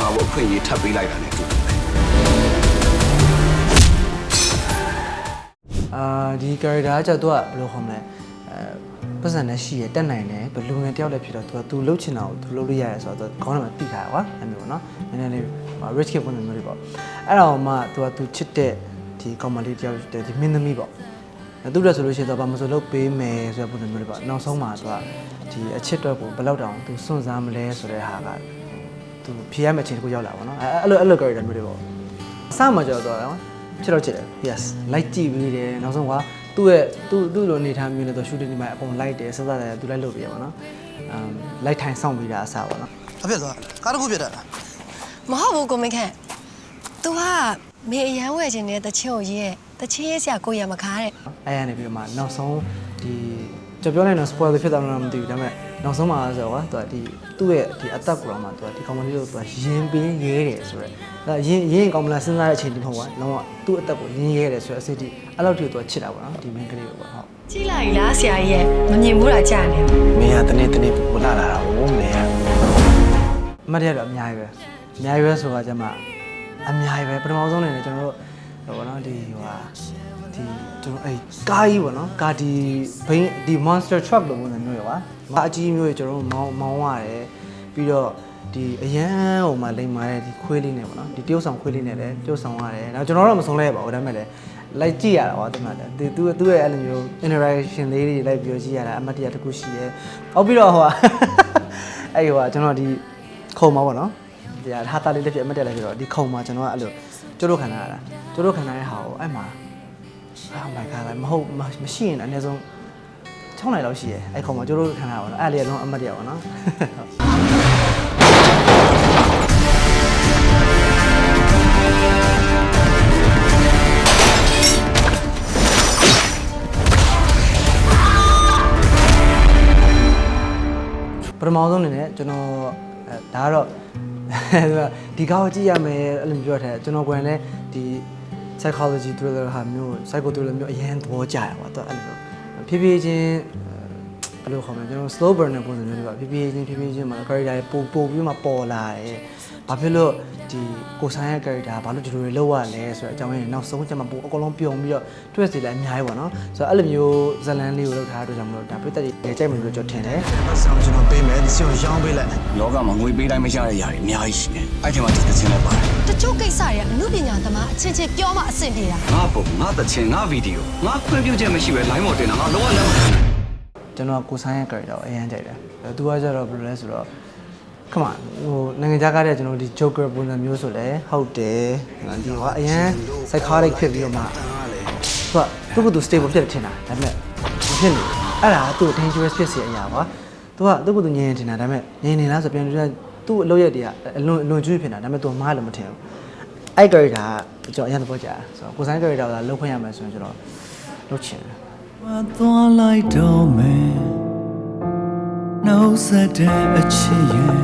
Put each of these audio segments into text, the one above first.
မှာဖို့အခွင့်အရေးထပ်ပေးလိုက်တာနဲ့တူတယ်အာဒီ character ကကျတော့သူကဘယ်လိုခေါ်မလဲအဲပတ်စံနဲ့ရှိရတက်နိုင်တယ်ဘလူငယ်တယောက်လည်းဖြစ်တော့သူကသူလှုပ်ချင်တာကိုသူလှုပ်လို့ရတယ်ဆိုတော့ခေါင်းထဲမှာသိထားတယ်ကွာအဲ့မျိုးပေါ့နော်နည်းနည်းလေး rich kid ပုံစံမျိုးတွေပေါ့အဲ့တော့မှသူကသူချစ်တဲ့ဒီကောင်မလေးတယောက်ဒီမင်းသမီးပေါ့အဲ့သူလည်းဆိုလို့ရှိရင်တော့ဘာမဆိုလုပ်ပေးမယ်ဆိုတဲ့ပုံစံမျိုးတွေပေါ့နောက်ဆုံးမှာသူကဒီအချစ်တော့ကိုဘယ်လောက်တောင်သူစွန့်စားမလဲဆိုတဲ့ဟာက သူဖြေရမယ့်အချိန်တစ်ခုရောက်လာပါတော့အဲ့အဲ့လိုအဲ့လို character မျိုးတွေပေါ့အစမှကြောက်တော့တယ်ချစ်တော့ချစ်တယ် yes လိုက်ကြည့်ပြီးတယ်နောက်ဆုံးကသူ့ရဲ့သူ့သူ့လိုအနေထားမျိုးနဲ့တော့ shooting ဒီမှာအကုန်လိုက်တယ်စစတယ်သူလိုက်လုပ်ပြရပါတော့အမ်လိုက်ထိုင်ဆောင်ပြီးတာအစားပါတော့ဘာဖြစ်သွားကားတစ်ခုဖြစ်တာလားမဟုတ်ဘူးကိုမင်းခန့် तू ကမေအရန်ဝယ်ခြင်းနဲ့တချင်းကိုရေးရဲ့တချင်းရေးစရာကိုရမကားတဲ့အဲ့ရနေပြီးတော့မှနောက်ဆုံးဒီ ကျွန်တော်ပြောလိုက်တော့ spoil ဖြစ်သွားလို့မသိဘူးဒါပေမဲ့နောက်ဆုံးမှာဆိုတော့သူကဒီသူ့ရဲ့ဒီအသက်ကိုတော့မှသူကဒီကောင်မလေးကိုသူကရင်ပင်းရဲတယ်ဆိုတော့ဒါရင်ရင်ကောင်မလားစဉ်းစားတဲ့အချိန်တိမဟုတ်ဘူးလုံးဝသူ့အသက်ကိုရင်ရဲတယ်ဆိုတော့အစစ်တီအဲ့လောက်ထိသူကချစ်တာပေါ့နော်ဒီ main ကလေးကိုပေါ့ဟုတ်ကြည့်လိုက်လားဆရာကြီးရဲ့မမြင်ဘူးတာကြာနေမင်းကတနေ့တနေ့ပူလာလာတာဟိုမင်းကအမှတ်တရတော့အများကြီးပဲအများကြီးပဲဆိုတာကျမှအများကြီးပဲပထမဆုံးနေနဲ့ကျွန်တော်တို့ဟို ဘောနော်ဒီဟိုဟာဒီကျွန်တော်အဲကားကြီးပေါ့နော်ကားဒီဘိန်းဒီ monster truck လို့ပုံစံမျိုးရွာမအကြီးမျိုးကျွန်တော်တို့မောင်းမောင်းရတယ်ပြီးတော့ဒီအရန်ဟိုမှာလိမ်မာတဲ့ဒီခွေးလေးနဲ့ပေါ့နော်ဒီတရုတ်ဆောင်ခွေးလေးနဲ့လည်းတရုတ်ဆောင်ရတယ်ဒါကျွန်တော်တော့မဆုံးလဲပါဘူးဒါပေမဲ့လည်းလိုက်ကြည့်ရတာပါတမန်တယ်သူသူ့ရဲ့အဲ့လိုမျိုး interaction လေးတွေလိုက်ပြီးတော့ကြည့်ရတာအမှတ်တရတစ်ခုရှိရဲ။ဟုတ်ပြီးတော့ဟိုဟာအဲ့ဟိုဟာကျွန်တော်ဒီခုံမှာပေါ့နော်ဒီဟာတာလေးလက်ဖြစ်အမတ်တက်လိုက်ပြီးတော့ဒီခုံမှာကျွန်တော်ကအဲ့လို ကျိုးတို့ခံရတာကျိုးတို့ခံရတဲ့ဟာကိုအဲ့မှာ oh my god မဟုတ်မရှိရင်အနည်းဆုံး6နိုင်လောက်ရှိရဲအဲ့ခုံမှာကျိုးတို့ခံရတာပေါ့နော်အဲ့လေးကတော့အမတ်တရပါနော်ပထမဆုံးအနေနဲ့ကျွန်တော် အဲဒါကတော့ဒီကားကိုကြည့်ရမယ်အဲ့လိုပြောထားတယ်ကျွန်တော်ကိုယ်လည်းဒီ psychology thriller ဟာမျိုး psycho thriller မျိုးအရင်သဘောကျရပါတော့အဲ့လိုဖြည်းဖြည်းချင်း ဘယ်လိုခေါ်မလဲကျွန်တော် slow burn ပုံစံမျိုးတွေပါဖြည်းဖြည်းချင်းဖြည်းဖြည်းချင်းမှာ character တွေပို့ပို့ပြီးမှပေါ်လာတယ်ဘာဖြစ်လို့ဒီကိုဆိုင်ရဲ့ character ဘာလို့ဒီလိုတွေလောက်ရလဲဆိုတော့အကြောင်းရင်းနောက်ဆုံးကျမှပို့အကုန်လုံးပြုံပြီးတော့ twist တွေလည်းအများကြီးပေါ့နော်ဆိုတော့အဲ့လိုမျိုးဇလန်းလေးကိုလောက်ထားတဲ့အတွက်ကြောင့်မလို့ဒါပြည့်တဲ့တွေကြိုက်မယ်လို့ကျွန်တော်ထင်တယ်ပတ်ဆောင်ကျွန်တော်ပေးမယ်ဒီစီကိုရောင်းပေးလိုက်လောကမှာငွေပေးတိုင်းမရတဲ့ຢာတွေအများကြီးရှိတယ်အဲ့ဒီမှာဒီတစ်ချင်းလည်းပါတယ်တချို့ကိစ္စတွေကအမှုပညာသမားအချင်းချင်းပြောမှအဆင်ပြေတာငါပုံငါတချင်းငါဗီဒီယိုငါခွင့်ပြုချက်မရှိပဲ line ပေါ်တင်တာငါလောကလည်းမခံနိုင် ကျွန်တော်ကိုဆိုင်ရဲ့ character ကိုအရင်ကြိုက်တယ်။သူကကျတော့ဘယ်လိုလဲဆိုတော့ခမဟိုနိုင်ငံခြားကားတဲ့ကျွန်တော်ဒီ Joker ပုံစံမျိုးဆိုလဲဟုတ်တယ်။ဒီကအရင် psychotic ဖြစ်ပြီးတော့မှသူကသူ့ကိုယ်သူ stable ဖြစ်တယ်ထင်တာဒါပေမဲ့မဖြစ်နေဘူး။အဲ့ဒါကသူ့ dangerous ဖြစ်စေအရာပါ။ तू ကသူ့ကိုယ်သူငြင်းနေထင်တာဒါပေမဲ့ငြင်းနေလားဆိုပြန်ပြန်သူ့အလုပ်ရက်တွေကအလွန်အလွန်ကျွေးဖြစ်နေတာဒါပေမဲ့ तू မားလို့မထင်ဘူး။အဲ့ character ကကျွန်တော်အရင်သဘောကျတယ်ဆိုတော့ကိုဆိုင် character ကလောက်ခွင့်ရမယ်ဆိုရင်ကျွန်တော်လုပ်ချင်တယ် သွားလိုက်တော့မယ်နှုတ်ဆက်တဲ့အချစ်ရဲ့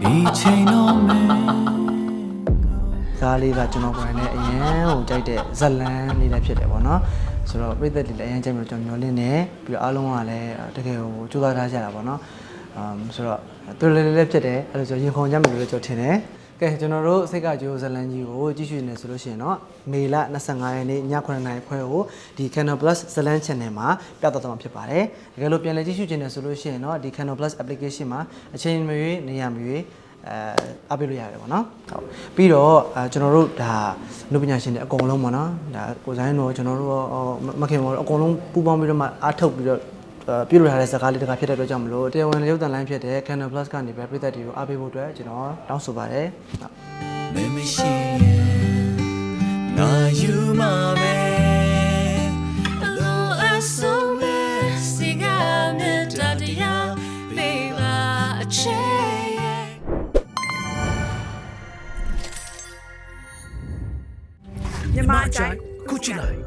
ဒီချိန်တော့မယ်ကားလေးကကျွန်တော်ကိုယ်တိုင်လည်းအရင်ဟိုကြိုက်တဲ့ဇက်လန်းလေးလည်းဖြစ်တယ်ပေါ့နော်ဆိုတော့ပြည်သက်တွေလည်းအရင်ကြိုက်လို့ကျွန်တော်မျောလင်းနေပြီးတော့အားလုံးကလည်းတကယ်ဟိုကြိုးစားထားကြတာပေါ့နော်အမ်ဆိုတော့သူလည်းလည်းဖြစ်တယ်အဲ့လိုဆိုရင်ခုန်ကြမယ်လို့ကျွန်တော်ထင်တယ် ကဲကျွန်တော်တို့စိတ်ကကြိုးဇလန်းကြီးကိုကြည့်ရှုနေဆိုလို့ရှိရင်တော့မေလ25ရက်နေ့ည9:00နာရီခွဲကိုဒီ Canon Plus ဇလန်း channel မှာပြသသွားမှာဖြစ်ပါတယ်တကယ်လို့ပြန်လည်ကြည့်ရှုခြင်းနေဆိုလို့ရှိရင်တော့ဒီ Canon Plus application မှာအချိန်မရွေးနေရာမရွေးအဲအားပေးလို့ရတယ်ပေါ့နော်ဟုတ်ပြီးတော့အဲကျွန်တော်တို့ဒါလူပညာရှင်တွေအကုန်လုံးပေါ့နော်ဒါကိုဇိုင်းတို့ကျွန်တော်တို့ရောမခင်ဘောအကုန်လုံးပူးပေါင်းပြီးတော့မှအားထုတ်ပြီးတော့ ပြုလုပ်ထားတဲ့ဇာတ်ကားလေးတကားဖြစ်တဲ့အတွက်ကြောင့်မလို့တရားဝင်ရုပ်သံလိုင်းဖြစ်တဲ့ Canon Plus ကနေပဲပြည်သက်တွေကိုအားပေးဖို့အတွက်ကျွန်တော်တောင်းဆိုပါတယ်ဟုတ်မမရှိရင်ငါယူမှာပဲအလိုအဆုံးမဲ့စီကမြတ်တရားပေးပါအချေမြန်မာအကြိုက်ခုချီလိုက်